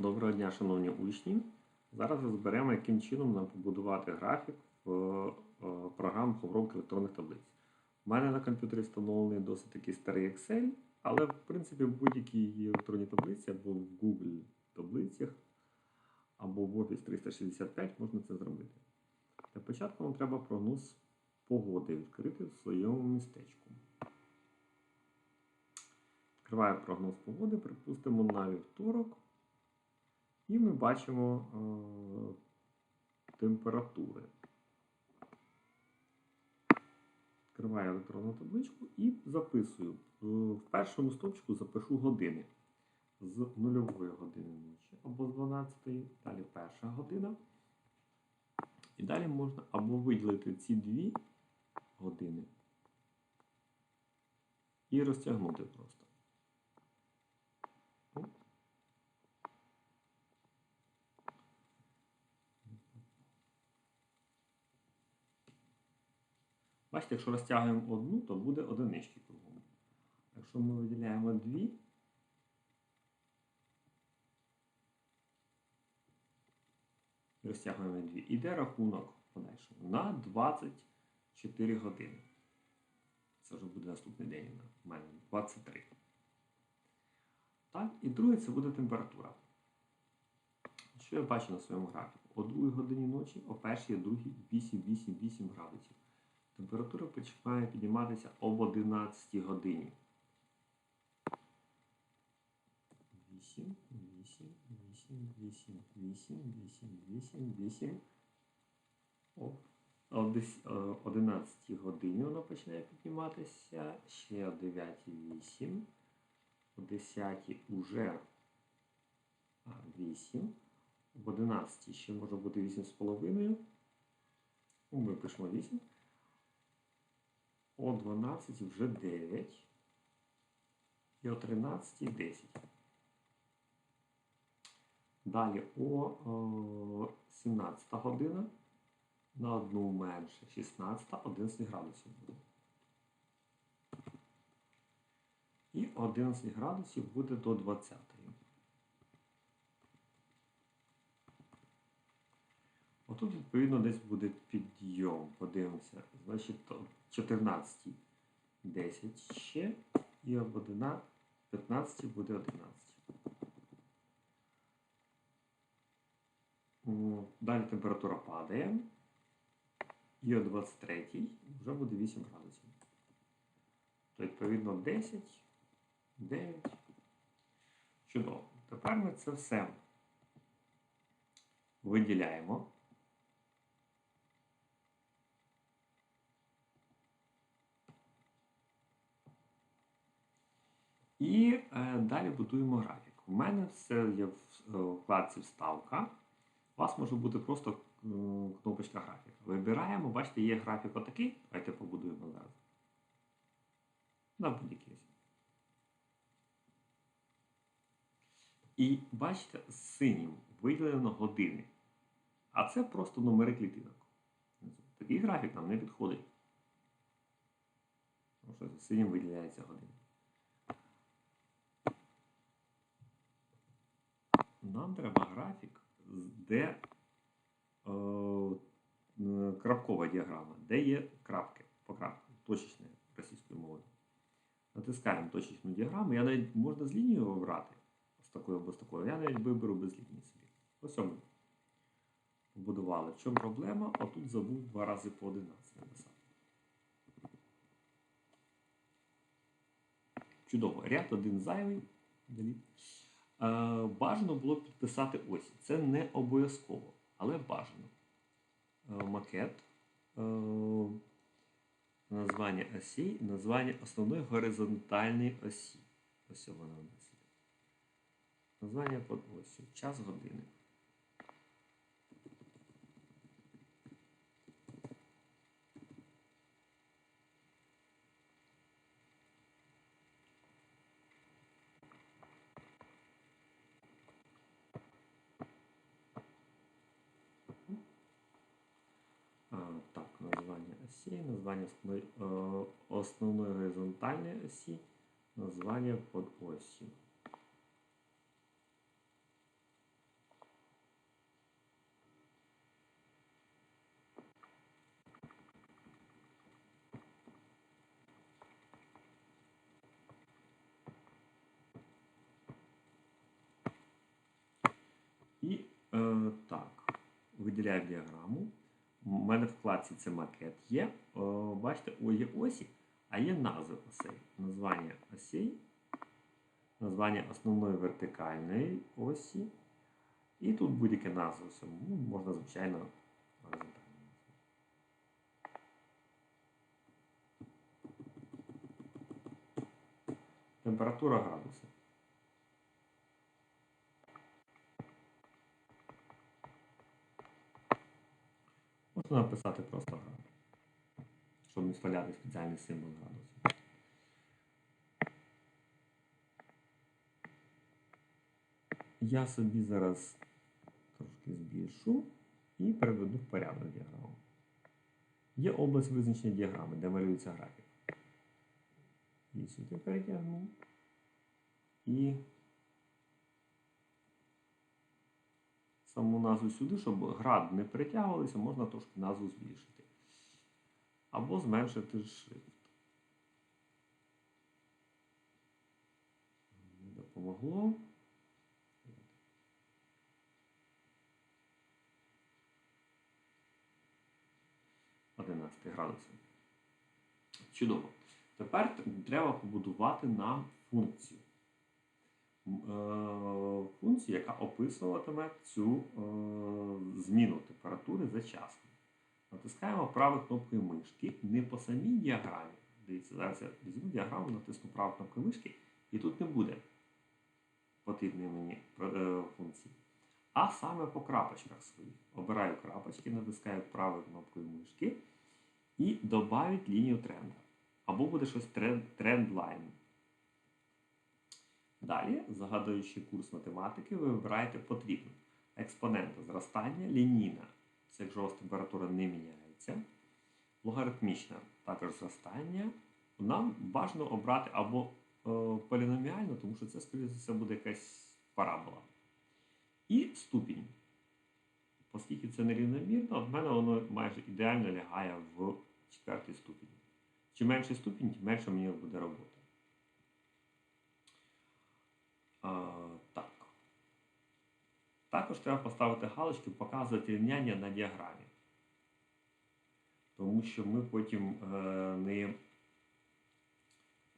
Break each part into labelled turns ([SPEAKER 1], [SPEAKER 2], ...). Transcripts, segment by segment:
[SPEAKER 1] Доброго дня, шановні учні. Зараз розберемо, яким чином нам побудувати графік в е, програмах обробки електронних таблиць. У мене на комп'ютері встановлений досить такий старий Excel, але в принципі в будь-якій електронній таблиці або в Google таблицях, або в Office 365 можна це зробити. Для початку нам треба прогноз погоди відкрити в своєму містечку. Відкриваю прогноз погоди, припустимо, на вівторок. І ми бачимо е, температури. Відкриваю електронну табличку і записую. Е, В першому стовпчику запишу години з нульової години ночі або з 12, далі перша година. І далі можна або виділити ці дві години і розтягнути просто. Бачите, якщо розтягуємо одну, то буде одинички кругом. Якщо ми виділяємо дві, розтягуємо дві, іде рахунок подальшому на 24 години. Це вже буде наступний день у мене 23. Так, і друге це буде температура. Що я бачу на своєму графіку? О 2 годині ночі, о першій, о другій 8-8-8 градусів. Температура починає підніматися об 11 годині. 8, 8, 8, 8, 8, 8, 8, 8. О, о 11 годині воно починає підніматися. Ще о 9, 8. О 10 уже 8. В 11 ще може бути 8,5. Ми пишемо 8. О 12 вже 9. І о 13 10. Далі о 17 година на одну менше 16 11 градусів буде. І 11 градусів буде до 20. Отут, відповідно, десь буде підйом. Подивимося. Значить, 14 10 ще. І об 11, 15 буде 11. Далі температура падає. І о 23 вже буде 8 градусів. То, відповідно, 10, 9. Чудово. Тепер ми це все виділяємо. І е, далі будуємо графік. У мене все є в е, вкладці вставка. У вас може бути просто кнопочка графіка. Вибираємо, бачите, є графік отакий. Давайте побудуємо зараз. На будь-який. І бачите, синім виділено години. А це просто номери клітинок. Такий графік нам не підходить. Тому що синім виділяється години. Нам треба графік, де е, крапкова діаграма, де є крапки по крапкам, точечне російською мовою. Натискаємо точечну діаграму. Я навіть можна з лінією обрати, з такою або з такою. Я навіть виберу без лінії собі. Ось ми побудували. В чому проблема? А тут забув два рази по 11 написати. Чудово. Ряд один зайвий. Бажано було підписати ось. Це не обов'язково, але бажано. Макет, названня осі, названня основної горизонтальної осі. Ось вона у нас є. Названня під осі. Час години. осі, названня е, основної горизонтальної осі, названня подосі. І е, так, виділяємо діаграму. У мене в вкладці це макет є. О, бачите, о, є осі, а є назви осей. Названня осей, названня основної вертикальної осі. І тут будь-яке назва. Ну, можна, звичайно, горизонтально. Температура градуси. Можна написати просто градус, щоб не спаляти спеціальний символ градусу. Я собі зараз трошки збільшу і переведу в порядок діаграму. Є область визначення діаграми, де малюється графік. І сюди перетягну. І саму назву сюди, щоб град не перетягувалися, можна трошки назву збільшити. Або зменшити шрифт. Не допомогло. Одинадцятий градусів. Чудово. Тепер треба побудувати нам функцію. Е, Функцію, яка описуватиме цю е, зміну температури за часом. Натискаємо правою кнопкою мишки не по самій діаграмі. Дивіться, зараз я візьму діаграму, натисну правою кнопкою мишки, і тут не буде потрібної мені е, функції. А саме по крапочках своїх. Обираю крапочки, натискаю правою кнопкою мишки і додавить лінію тренда. Або буде щось тренд, трендлайн. Далі, загадуючи курс математики, ви вибираєте потрібно. Експонента зростання, лінійна. Це якщо у вас температура не міняється. Логарифмічна також зростання. Нам бажано обрати або е, поліноміально, тому що це, скоріше за все, буде якась парабола. І ступінь. Оскільки це нерівномірно, в мене воно майже ідеально лягає в четвертий ступінь. Чим менший ступінь, тим менше мені буде робота. А, так. Також треба поставити галочки, показувати рівняння на діаграмі. Тому що ми потім е, не,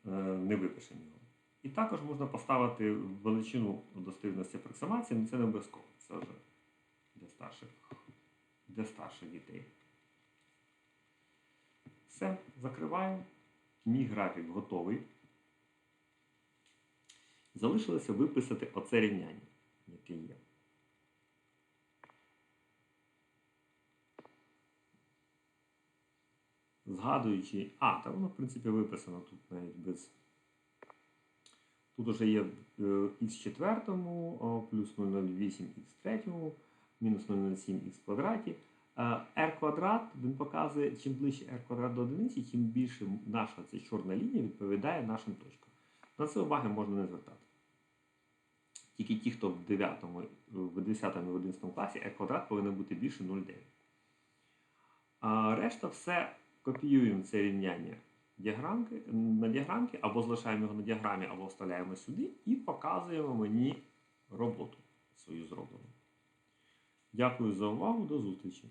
[SPEAKER 1] е, не випишемо його. І також можна поставити величину достовірності апроксимації, але це не обов'язково. Це вже для старших, для старших дітей. Все, закриваю. Мій графік готовий. Залишилося виписати оце рівняння, яке є. Згадуючи, а, та воно, в принципі, виписано тут навіть без. Тут вже є х четвертому плюс 0,08 х третьому, мінус 0,07 х квадраті. r квадрат він показує, чим ближче r квадрат до одиниці, тим більше наша ця чорна лінія відповідає нашим точкам. На це уваги можна не звертати. Тільки ті, хто в 9, в 10 і в 11 класі r квадрат повинен бути більше 0,9. А решта все копіюємо це рівняння діаграмки, на діаграмки, або залишаємо його на діаграмі, або вставляємо сюди і показуємо мені роботу свою зроблену. Дякую за увагу, до зустрічі!